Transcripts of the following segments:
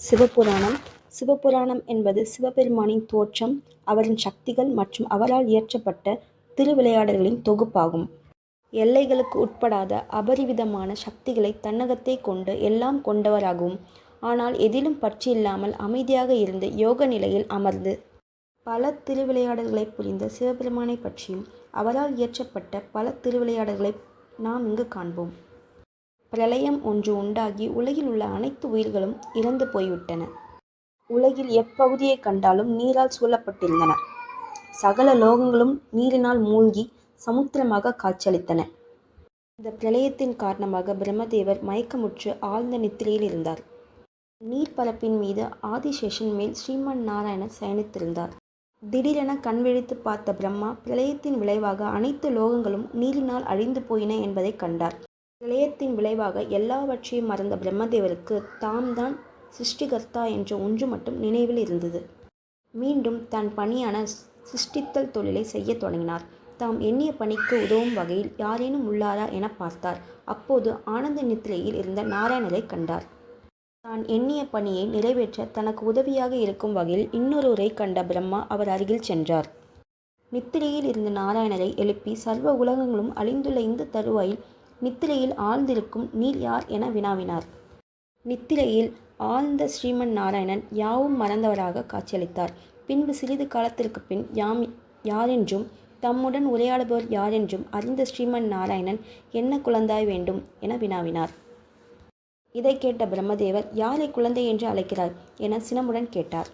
சிவபுராணம் சிவபுராணம் என்பது சிவபெருமானின் தோற்றம், அவரின் சக்திகள் மற்றும் அவரால் இயற்றப்பட்ட திருவிளையாடல்களின் தொகுப்பாகும். எல்லைகளுக்கு உட்படாத அபரிவிதமான சக்திகளை தன்னகத்தை கொண்டு எல்லாம் கொண்டவராகவும், ஆனால் எதிலும் பற்றி இல்லாமல் அமைதியாக இருந்து யோக நிலையில் அமர்ந்து பல திருவிளையாடல்களைப் புரிந்த சிவபெருமானைப் பற்றியும், அவரால் இயற்றப்பட்ட பல திருவிளையாடல்களை நாம் இங்கு காண்போம். பிரளயம் ஒன்று உண்டாகி உலகில் உள்ள அனைத்து உயிர்களும் இறந்து போய்விட்டன. உலகில் எப்பகுதியைக் கண்டாலும் நீரால் சூழப்பட்டிருந்தன. சகல லோகங்களும் நீரினால் மூழ்கி சமுத்திரமாக காட்சியளித்தன. இந்த பிரளயத்தின் காரணமாக பிரம்மதேவர் மயக்கமுற்று ஆழ்ந்த நித்திரையில் இருந்தார். நீர்ப்பரப்பின் மீது ஆதிசேஷன் மேல் ஸ்ரீமன் நாராயணன் சயனித்திருந்தார். திடீரென கண் விழித்துப் பார்த்த பிரம்மா, பிரளயத்தின் விளைவாக அனைத்து லோகங்களும் நீரினால் அழிந்து போயின என்பதை கண்டார். பிரளயத்தின் விளைவாக எல்லாவற்றையும் மறந்த பிரம்மதேவருக்கு தாம் தான் சிருஷ்டிகர்த்தா என்ற ஒன்று மட்டும் நினைவில் இருந்தது. மீண்டும் தன் பணியான சிருஷ்டித்தல் தொழிலை செய்யத் தொடங்கினார். தாம் எண்ணிய பணிக்கு உதவும் வகையில் யாரேனும் உள்ளாரா என பார்த்தார். அப்போது ஆனந்த நித்திரையில் இருந்த நாராயணரை கண்டார். தான் எண்ணிய பணியை நிறைவேற்ற தனக்கு உதவியாக இருக்கும் வகையில் இன்னொருவரை கண்ட பிரம்மா அவர் அருகில் சென்றார். நித்திரையில் இருந்த நாராயணரை எழுப்பி சர்வ உலகங்களும் அழிந்துள்ள இந்த தருவாயில் நித்திரையில் ஆழ்ந்திருக்கும் நீர் யார் என வினாவினார். நித்திரையில் ஆழ்ந்த ஸ்ரீமன் நாராயணன் யாவும் மறந்தவராக காட்சியளித்தார். பின்பு சிறிது காலத்திற்குப் பின் யாம் யாரென்றும், தம்முடன் உரையாடுபவர் யாரென்றும் அறிந்த ஸ்ரீமன் நாராயணன் என்ன குழந்தாய் வேண்டும்? என வினாவினார். இதைக் கேட்ட பிரம்மதேவர் யாரை குழந்தை என்று அழைக்கிறாய்? என சினமுடன் கேட்டார்.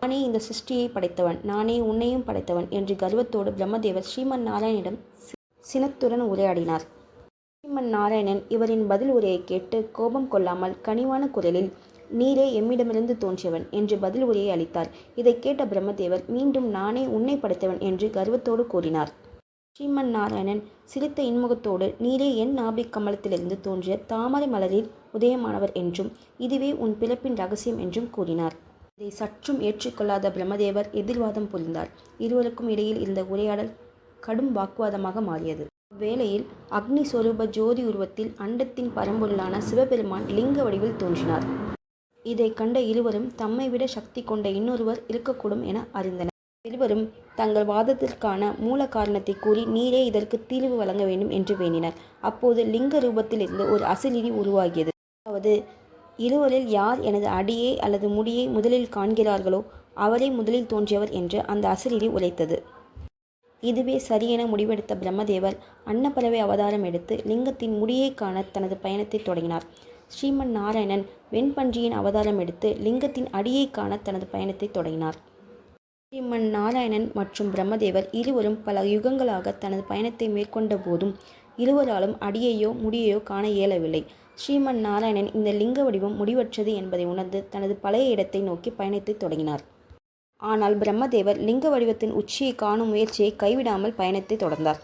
நானே இந்த சிருஷ்டியை படைத்தவன். நானே உன்னையும் படைத்தவன் என்று கர்வத்தோடு பிரம்மதேவர் ஸ்ரீமன் நாராயணனிடம் சினத்துடன் உரையாடினார். ஸ்ரீமன் நாராயணன் இவரின் பதில் உரையைக் கேட்டு கோபம் கொள்ளாமல் கனிவான குரலில் நீரே எம்மிடமிருந்து தோன்றியவன் என்று பதில் உரையை அளித்தார். இதைக் கேட்ட பிரம்மதேவர் மீண்டும் நானே உன்னைப் படைத்தவன் என்று கர்வத்தோடு கூறினார். ஸ்ரீமன் நாராயணன் சிரித்த இன்முகத்தோடு நீரே என் நாபிக் கமலத்திலிருந்து தோன்றிய தாமரை மலரில் உதயமானவர் என்றும், இதுவே உன் பிறப்பின் ரகசியம் என்றும் கூறினார். இதை சற்றும் ஏற்றுக்கொள்ளாத பிரம்மதேவர் எதிர்வாதம் புரிந்தார். இருவருக்கும் இடையில் இருந்த உரையாடல் கடும் வாக்குவாதமாக மாறியது. அவ்வேளையில் அக்னி சொரூப ஜோதி உருவத்தில் அண்டத்தின் பரம்பொருளான சிவபெருமான் லிங்க வடிவில் தோன்றினார். இதைக் கண்ட இருவரும் தம்மை விட சக்தி கொண்ட இன்னொருவர் இருக்கக்கூடும் என அறிந்தனர். இருவரும் தங்கள் வாதத்திற்கான மூல காரணத்தைக் கூறி நீரே இதற்குத் தீர்வு வழங்க வேண்டும் என்று வேண்டினர். அப்போது லிங்க ரூபத்திலிருந்து ஒரு அசரீரி உருவாகியது. அதாவது இருவரில் யார் எனது அடியை அல்லது முடியை முதலில் காண்கிறார்களோ அவரே முதலில் தோன்றியவர் என்று அந்த அசரீரி உரைத்தது. இதுவே சரியென முடிவெடுத்த பிரம்மதேவர் அன்னப்பறவை அவதாரம் எடுத்து லிங்கத்தின் முடியை காண தனது பயணத்தைத் தொடங்கினார். ஸ்ரீமன் நாராயணன் வெண்பன்றியின் அவதாரம் எடுத்து லிங்கத்தின் அடியைக் காண தனது பயணத்தைத் தொடங்கினார். ஸ்ரீமன் நாராயணன் மற்றும் பிரம்மதேவர் இருவரும் பல யுகங்களாக தனது பயணத்தை மேற்கொண்ட போதும் இருவராலும் அடியையோ முடியையோ காண இயலவில்லை. ஸ்ரீமன் நாராயணன் இந்த லிங்க வடிவம் முடிவற்றது என்பதை உணர்ந்து தனது பழைய இடத்தை நோக்கி பயணத்தைத் தொடங்கினார். ஆனால் பிரம்மதேவர் லிங்க வடிவத்தின் உச்சியைக் காணும் முயற்சியை கைவிடாமல் பயணத்தைத் தொடர்ந்தார்.